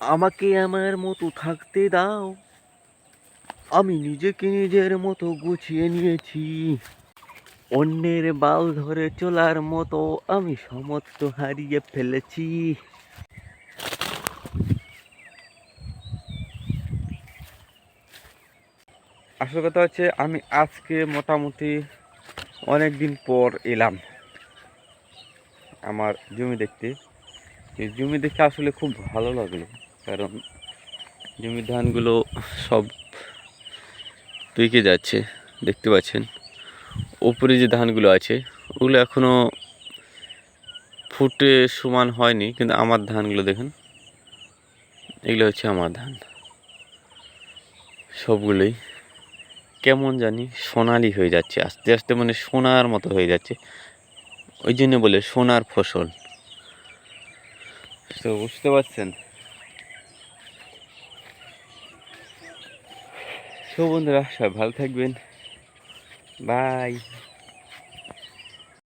আমাকে আমার মতো থাকতে দাও। আমি নিজেকে নিজের মতো গুছিয়ে নিয়েছি। অন্যের বাল ধরে চলার মতো আমি সমস্ত হারিয়ে ফেলেছি। আসল কথা হচ্ছে, আমি আজকে মোটামুটি অনেক দিন পর এলাম। আমার জমি দেখতে। এই জমি দেখে আসলে খুব ভালো লাগল, কারণ জমির ধানগুলো সব পেকে যাচ্ছে, দেখতে পাচ্ছেন। ওপরে যে ধানগুলো আছে, ওগুলো এখনও ফুটে সমান হয়নি, কিন্তু আমার ধানগুলো দেখেন। এগুলো হচ্ছে আমার ধান। সবগুলোই কেমন জানি সোনালি হয়ে যাচ্ছে, আস্তে আস্তে মানে সোনার মতো হয়ে যাচ্ছে। ওই জন্য বলে সোনার ফসল। তো বুঝতে পারছেন। তো বন্ধুরা সবাই ভালো থাকবেন। বাই।